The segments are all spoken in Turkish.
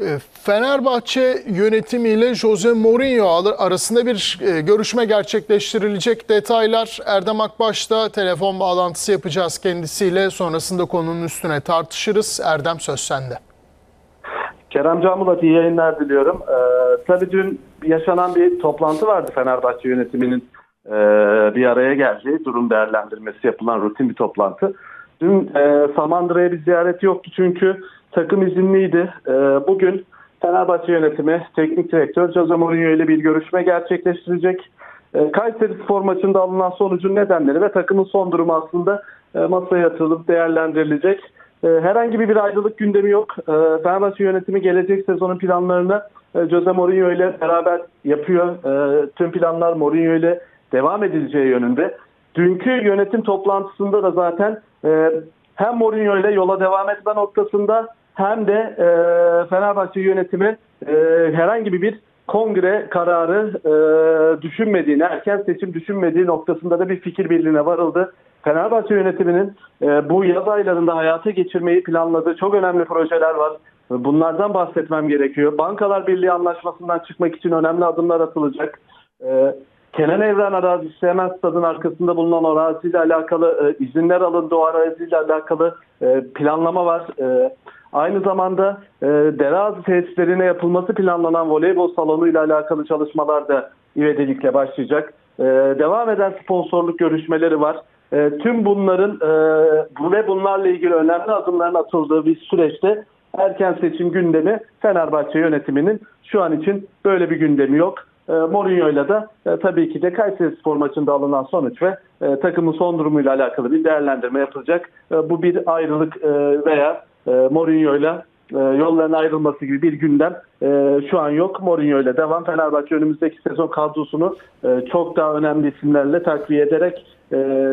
E, Fenerbahçe yönetimiyle Jose Mourinho arasında bir e, görüşme gerçekleştirilecek. Detaylar Erdem Akbaş'ta telefon bağlantısı yapacağız kendisiyle. Sonrasında konunun üstüne tartışırız. Erdem söz sende. Kerem Canbulat iyi yayınlar diliyorum. Ee, tabii dün yaşanan bir toplantı vardı Fenerbahçe yönetiminin e, bir araya geldiği durum değerlendirmesi yapılan rutin bir toplantı. Dün e, Samandıra'ya bir ziyaret yoktu çünkü takım izinliydi. E, bugün Fenerbahçe yönetimi teknik direktör Jose Mourinho ile bir görüşme gerçekleştirecek. E, Kayseri Spor maçında alınan sonucun nedenleri ve takımın son durumu aslında e, masaya yatırılıp değerlendirilecek. E, herhangi bir ayrılık gündemi yok. E, Fenerbahçe yönetimi gelecek sezonun planlarını e, Jose Mourinho ile beraber yapıyor. E, tüm planlar Mourinho ile devam edileceği yönünde. Dünkü yönetim toplantısında da zaten e, hem Mourinho ile yola devam etme noktasında hem de e, Fenerbahçe yönetimi e, herhangi bir kongre kararı e, düşünmediğini, erken seçim düşünmediği noktasında da bir fikir birliğine varıldı. Fenerbahçe yönetiminin e, bu yaz aylarında hayata geçirmeyi planladığı çok önemli projeler var. Bunlardan bahsetmem gerekiyor. Bankalar Birliği anlaşmasından çıkmak için önemli adımlar atılacak. E, Kenan Evren arazisi hemen stadın arkasında bulunan araziyle alakalı e, izinler alındı. O araziyle alakalı e, planlama var. E, aynı zamanda e, Dereazı tesislerine yapılması planlanan voleybol salonu ile alakalı çalışmalar da ivedilikle başlayacak. E, devam eden sponsorluk görüşmeleri var. E, tüm bunların e, bu ve bunlarla ilgili önemli adımların atıldığı bir süreçte erken seçim gündemi Fenerbahçe yönetiminin şu an için böyle bir gündemi yok. E, Mourinho'yla da e, tabii ki de Kayseri Spor maçında alınan sonuç ve e, takımın son durumuyla alakalı bir değerlendirme yapılacak. E, bu bir ayrılık e, veya e, Mourinho'yla yolların ayrılması gibi bir gündem şu an yok. Mourinho ile devam. Fenerbahçe önümüzdeki sezon kadrosunu çok daha önemli isimlerle takviye ederek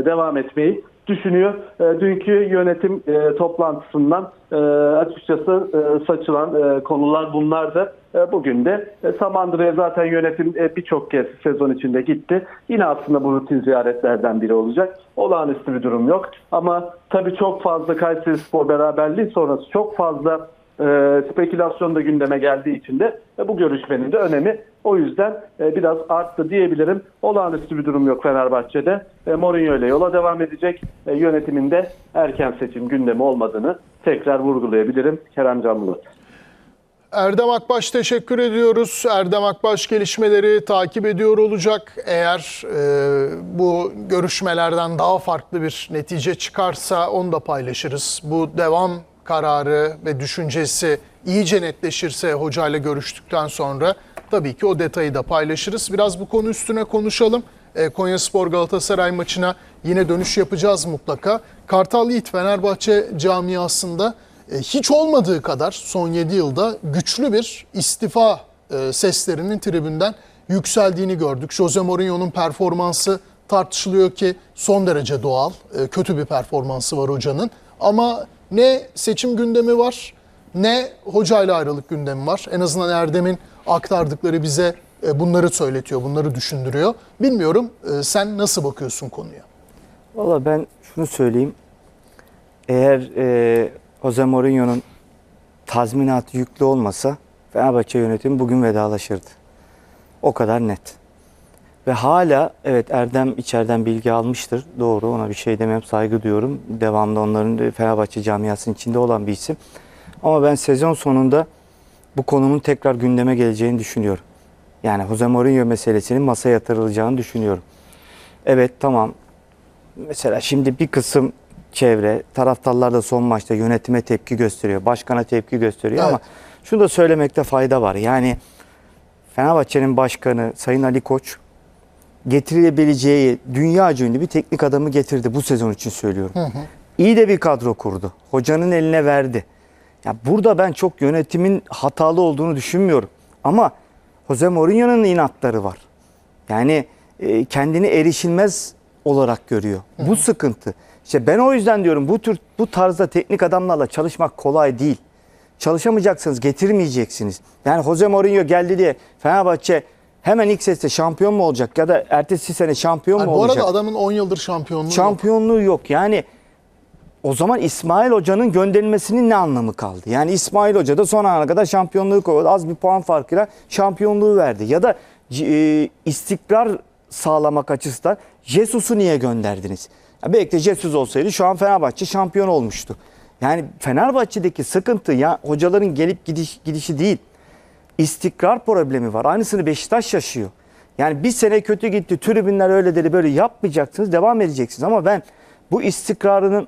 devam etmeyi düşünüyor. E, dünkü yönetim e, toplantısından e, açıkçası e, saçılan e, konular bunlardı. E, bugün de e, Samandıra'ya zaten yönetim e, birçok kez sezon içinde gitti. Yine aslında bu rutin ziyaretlerden biri olacak. Olağanüstü bir durum yok. Ama tabii çok fazla Kayseri Spor beraberliği sonrası çok fazla e, spekülasyon da gündeme geldiği için de e, bu görüşmenin de önemi o yüzden e, biraz arttı diyebilirim. Olağanüstü bir durum yok Fenerbahçe'de. E, Mourinho ile yola devam edecek. E, yönetiminde erken seçim gündemi olmadığını tekrar vurgulayabilirim. Kerem Canbulut. Erdem Akbaş teşekkür ediyoruz. Erdem Akbaş gelişmeleri takip ediyor olacak. Eğer e, bu görüşmelerden daha farklı bir netice çıkarsa onu da paylaşırız. Bu devam kararı ve düşüncesi iyice netleşirse hocayla görüştükten sonra tabii ki o detayı da paylaşırız. Biraz bu konu üstüne konuşalım. E, Konya Spor Galatasaray maçına yine dönüş yapacağız mutlaka. Kartal Yiğit Fenerbahçe camiasında e, hiç olmadığı kadar son 7 yılda güçlü bir istifa e, seslerinin tribünden yükseldiğini gördük. Jose Mourinho'nun performansı tartışılıyor ki son derece doğal. Kötü bir performansı var hocanın. Ama ne seçim gündemi var ne hocayla ayrılık gündemi var. En azından Erdem'in aktardıkları bize e, bunları söyletiyor, bunları düşündürüyor. Bilmiyorum e, sen nasıl bakıyorsun konuya? Valla ben şunu söyleyeyim. Eğer e, Jose Mourinho'nun tazminatı yüklü olmasa Fenerbahçe yönetimi bugün vedalaşırdı. O kadar net. Ve hala evet Erdem içeriden bilgi almıştır. Doğru ona bir şey demem saygı duyuyorum. Devamlı onların Fenerbahçe camiasının içinde olan bir isim. Ama ben sezon sonunda bu konunun tekrar gündeme geleceğini düşünüyorum. Yani Jose Mourinho meselesinin masaya yatırılacağını düşünüyorum. Evet tamam. Mesela şimdi bir kısım çevre, taraftarlar da son maçta yönetime tepki gösteriyor. Başkana tepki gösteriyor Evet. ama şunu da söylemekte fayda var. Yani Fenerbahçe'nin başkanı Sayın Ali Koç getirebileceği dünya ünlü bir teknik adamı getirdi bu sezon için söylüyorum. İyi de bir kadro kurdu. Hocanın eline verdi. Ya burada ben çok yönetimin hatalı olduğunu düşünmüyorum. Ama Jose Mourinho'nun inatları var. Yani e, kendini erişilmez olarak görüyor. Bu sıkıntı. İşte ben o yüzden diyorum bu tür bu tarzda teknik adamlarla çalışmak kolay değil. Çalışamayacaksınız, getirmeyeceksiniz. Yani Jose Mourinho geldi diye Fenerbahçe hemen ilk seste şampiyon mu olacak ya da ertesi sene şampiyon Yani mu bu olacak? arada adamın 10 yıldır şampiyonluğu yok. Şampiyonluğu yok. Yani o zaman İsmail Hoca'nın gönderilmesinin ne anlamı kaldı? Yani İsmail Hoca da son ana kadar şampiyonluğu kovaladı. Az bir puan farkıyla şampiyonluğu verdi. Ya da e, istikrar sağlamak açısından Jesus'u niye gönderdiniz? Ya belki de Jesus olsaydı şu an Fenerbahçe şampiyon olmuştu. Yani Fenerbahçe'deki sıkıntı ya hocaların gelip gidiş, gidişi değil. İstikrar problemi var. Aynısını Beşiktaş yaşıyor. Yani bir sene kötü gitti. Tribünler öyle dedi böyle yapmayacaksınız. Devam edeceksiniz. Ama ben bu istikrarının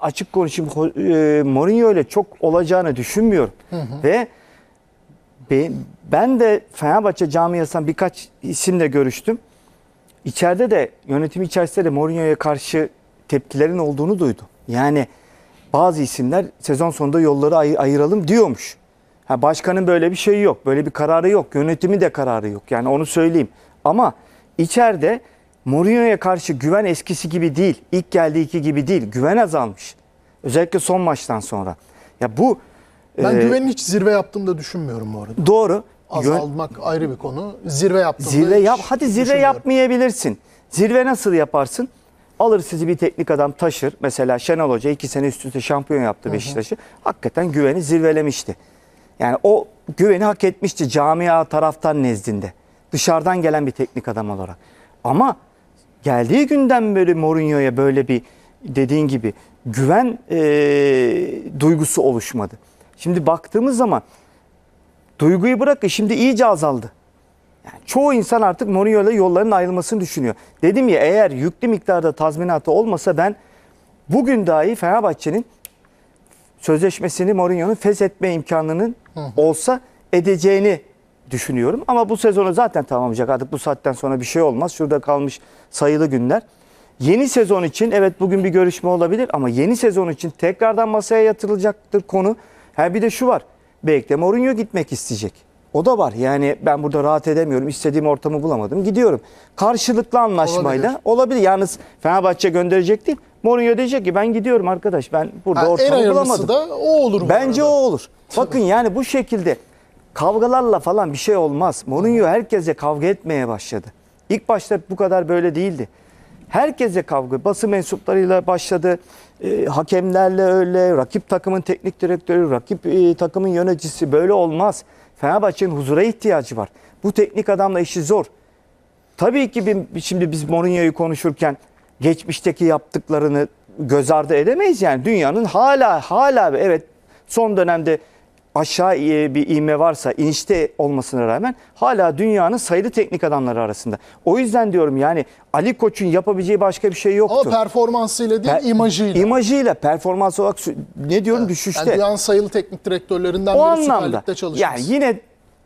açık konuşayım e, Mourinho ile çok olacağını düşünmüyorum. Ve be- ben de Fenerbahçe camiasından birkaç isimle görüştüm. İçeride de yönetim içerisinde de Mourinho'ya karşı tepkilerin olduğunu duydum. Yani bazı isimler sezon sonunda yolları ay- ayıralım diyormuş. Ha, başkanın böyle bir şeyi yok. Böyle bir kararı yok. Yönetimi de kararı yok. Yani onu söyleyeyim. Ama içeride Mourinho'ya karşı güven eskisi gibi değil. İlk geldiği iki gibi değil. Güven azalmış. Özellikle son maçtan sonra. Ya bu Ben e, güvenin hiç zirve yaptığını da düşünmüyorum bu arada. doğru. Yön- Azalmak ayrı bir konu. Zirve yaptığını Zirve yap. Hadi zirve yapmayabilirsin. Zirve nasıl yaparsın? Alır sizi bir teknik adam taşır. Mesela Şenol Hoca iki sene üst üste şampiyon yaptı Beşiktaş'ı. Hakikaten güveni zirvelemişti. Yani o güveni hak etmişti camia taraftar nezdinde. Dışarıdan gelen bir teknik adam olarak. Ama geldiği günden beri Mourinho'ya böyle bir dediğin gibi güven eee, duygusu oluşmadı. Şimdi baktığımız zaman duyguyu bırakın şimdi iyice azaldı. Yani çoğu insan artık Mourinho ile yolların ayrılmasını düşünüyor. Dedim ya eğer yüklü miktarda tazminatı olmasa ben bugün dahi Fenerbahçe'nin sözleşmesini Mourinho'nun feshetme imkanının olsa edeceğini düşünüyorum. Ama bu sezonu zaten tamamlayacak. Artık bu saatten sonra bir şey olmaz. Şurada kalmış sayılı günler. Yeni sezon için evet bugün bir görüşme olabilir ama yeni sezon için tekrardan masaya yatırılacaktır konu. Ha bir de şu var. Belki de Mourinho gitmek isteyecek. O da var. Yani ben burada rahat edemiyorum. İstediğim ortamı bulamadım. Gidiyorum. Karşılıklı anlaşmayla Olabilir. olabilir. Yalnız Fenerbahçe gönderecek değil. Mourinho diyecek ki ben gidiyorum arkadaş. Ben burada Ha, en ortamı hayırlısı bulamadım. da o olur Bence o arada. olur. Bakın yani bu şekilde kavgalarla falan bir şey olmaz. Mourinho herkese kavga etmeye başladı. İlk başta bu kadar böyle değildi. Herkese kavga. Basın mensuplarıyla başladı. e, hakemlerle öyle. Rakip takımın teknik direktörü, rakip e, takımın yöneticisi böyle olmaz. Fenerbahçe'nin huzura ihtiyacı var. Bu teknik adamla işi zor. Tabii ki bir- şimdi biz Mourinho'yu konuşurken geçmişteki yaptıklarını göz ardı edemeyiz yani. Dünyanın hala hala evet son dönemde aşağı e, bir ivme varsa inişte olmasına rağmen hala dünyanın sayılı teknik adamları arasında. O yüzden diyorum yani Ali Koç'un yapabileceği başka bir şey yoktu. Ama performansıyla değil, Per- imajıyla. İmajıyla, performans olarak ne diyorum düşüşte. Yani dünyanın sayılı teknik direktörlerinden o biri Süper anlamda. Lig'de çalışması. Yani yine